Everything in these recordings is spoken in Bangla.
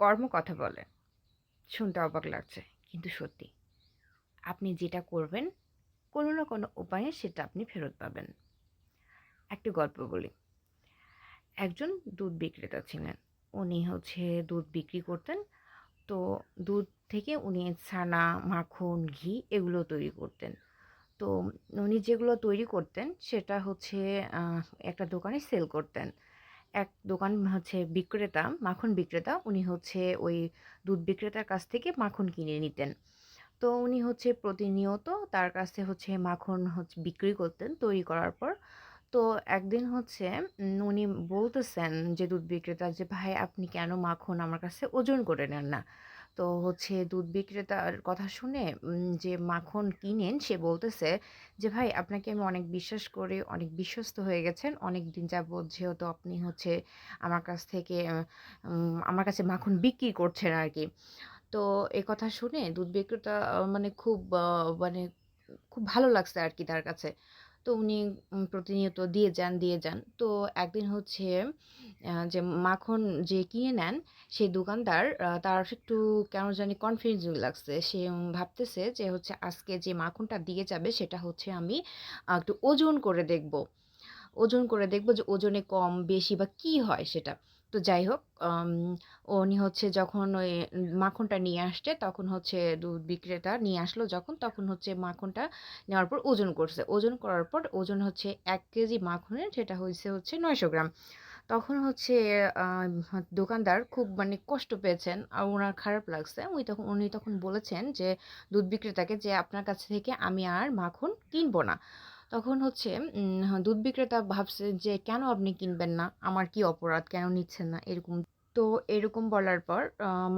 কর্ম কথা বলে শুনতে অবাক লাগছে, কিন্তু সত্যি। আপনি যেটা করবেন, কোনো না কোনো উপায়ে সেটা আপনি ফেরত পাবেন। একটি গল্প বলি। একজন দুধ বিক্রেতা ছিলেন। উনি হচ্ছে দুধ বিক্রি করতেন। তো দুধ থেকে উনি ছানা, মাখন, ঘি এগুলো তৈরি করতেন। তো উনি যেগুলো তৈরি করতেন, সেটা হচ্ছে একটা দোকানে সেল করতেন। এক দোকান হচ্ছে বিক্রেতা, মাখন বিক্রেতা। উনি হচ্ছে ওই দুধ বিক্রেতার কাছ থেকে মাখন কিনে নিতেন। তো উনি হচ্ছে প্রতিনিয়ত তার কাছে হচ্ছে মাখন হচ্ছে বিক্রি করতেন তৈরি করার পর। তো একদিন হচ্ছে উনি বলতেছেন যে, দুধ বিক্রেতা যে, ভাই, আপনি কেন মাখন আমার কাছে ওজন করে নেন না? তো হচ্ছে দুধ বিক্রেতার কথা শুনে যে মাখন কিনেন, সে বলতেছে যে, ভাই, আপনাকে আমি অনেক বিশ্বাস করে, অনেক বিশ্বস্ত হয়ে গেছেন। অনেক দিন যাবৎ যেহেতু আপনি হচ্ছে আমার কাছ থেকে আমার কাছে মাখন বিক্রি করছেন আর কি তো এ কথা শুনে দুধ বিক্রেতা মানে খুব মানে খুব ভালো লাগছে আর কি তার কাছে। তো উনি প্রতিনিয়ত দিয়ে যান দিয়ে যান। তো একদিন হচ্ছে যে মাখন যে কিনে নেন, সেই দোকানদার তার একটু কেন জানি কনফিউজিং লাগছে। সে ভাবতেছে যে হচ্ছে আজকে যে মাখনটা দিয়ে যাবে, সেটা হচ্ছে আমি একটু ওজন করে দেখব। ওজন করে দেখব যে ওজনে কম, বেশি বা কি হয় সেটা। তো যাই হোক উনি হচ্ছে যখন ওই মাখনটা নিয়ে আসছে, তখন হচ্ছে দুধ বিক্রেতা নিয়ে আসলো যখন, তখন হচ্ছে মাখনটা নেওয়ার পর ওজন করছে। ওজন করার পর ওজন হচ্ছে এক কেজি মাখনের, সেটা হয়েছে হচ্ছে নয়শো গ্রাম। তখন হচ্ছে দোকানদার খুব মানে কষ্ট পেয়েছেন, আর ওনার খারাপ লাগছে। উনি তখন উনি তখন বলেছেন যে, দুধ বিক্রেতাকে যে আপনার কাছ থেকে আমি আর মাখন কিনবো না। তখন হচ্ছে দুধ বিক্রেতা ভাবছে যে, কেন আপনি কিনবেন না? আমার কি অপরাধ? কেন নিচ্ছেন না? এরকম। তো এরকম বলার পর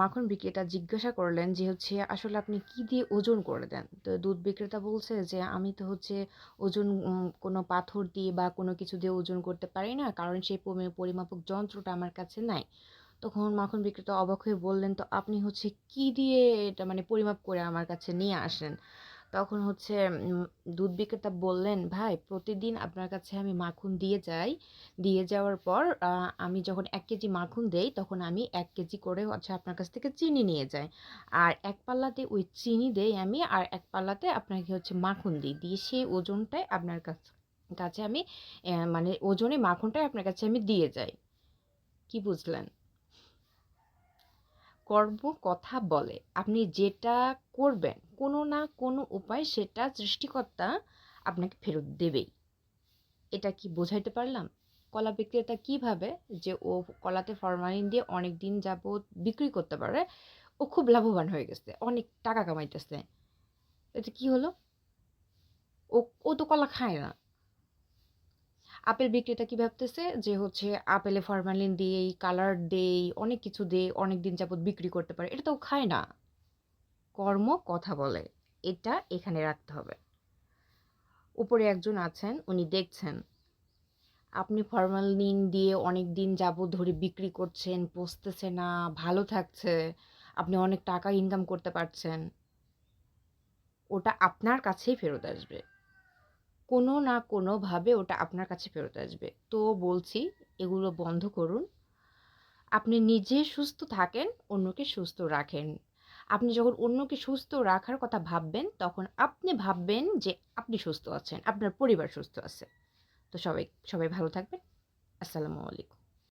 মাখন বিক্রেতা জিজ্ঞাসা করলেন যে, হচ্ছে, আসলে আপনি কি দিয়ে ওজন করে দেন? তো দুধ বিক্রেতা বলছে যে, আমি তো হচ্ছে ওজন কোনো পাথর দিয়ে বা কোনো কিছু দিয়ে ওজন করতে পারি না, কারণ সেই পরিমাপক যন্ত্রটা আমার কাছে নাই। তখন মাখন বিক্রেতা অবাক হয়ে বললেন, তো আপনি হচ্ছে কি দিয়ে এটা মানে পরিমাপ করে আমার কাছে নিয়ে আসেন? তখন হচ্ছে দুধ বিক্রেতা বললেন, ভাই, প্রতিদিন আপনার কাছে আমি মাখন দিয়ে যাই। দিয়ে যাওয়ার পর আমি যখন এক কেজি মাখন দেই, তখন আমি এক কেজি করে হচ্ছে আপনার কাছ থেকে চিনি নিয়ে যাই। আর এক পাল্লাতে ওই চিনি দেই আমি, আর এক পাল্লাতে আপনাকে হচ্ছে মাখন দিই। দিয়ে সেই ওজনটাই আপনার কাছে কাছে আমি মানে ওজনে মাখনটাই আপনার কাছে আমি দিয়ে যাই। কি বুঝলেন? কর্ম কথা বলে। আপনি যেটা করবেন, কোনো না কোনো উপায় সেটা সৃষ্টিকর্তা আপনাকে ফেরত দেবেই। এটা কি বোঝাইতে পারলাম? কলা বিক্রেতা কীভাবে যে ও কলাতে ফরমালিন দিয়ে অনেক দিন যাবত বিক্রি করতে পারে, ও খুব লাভবান হয়ে গেছে, অনেক টাকা কামাইতেছে। এটা কি হলো? ও ও তো কলা খায় না। আপেল বিক্রেতা কি ভাবতেছে? যে হচ্ছে আপেলে ফরমালিন দিয়েই কালার দেই অনেক কিছু দিয়ে অনেক দিন যাবত বিক্রি করতে পারে। এটা তো খায় না। কর্ম, কথা বলে। এটা এখানে রাখতে হবে। উপরে একজন আছেন, উনি দেখছেন। আপনি ফরমালিন দিয়ে অনেক দিন যাবত ধরে বিক্রি করছেন, পচতেছে না, ভালো থাকছে, আপনি অনেক টাকা ইনকাম করতে পারছেন। ওটা আপনার কাছেই ফেরত আসবে। কোনো না কোনোভাবে ওটা আপনার কাছে ফেরত আসবে। তো বলছি, এগুলো বন্ধ করুন। আপনি নিজে সুস্থ থাকেন, অন্যকে সুস্থ রাখেন। আপনি যখন অন্যকে সুস্থ রাখার কথা ভাববেন, তখন আপনি ভাববেন যে আপনি সুস্থ আছেন, আপনার পরিবার সুস্থ আছে। তো সবাই সবাই ভালো থাকবেন। আসসালামু আলাইকুম।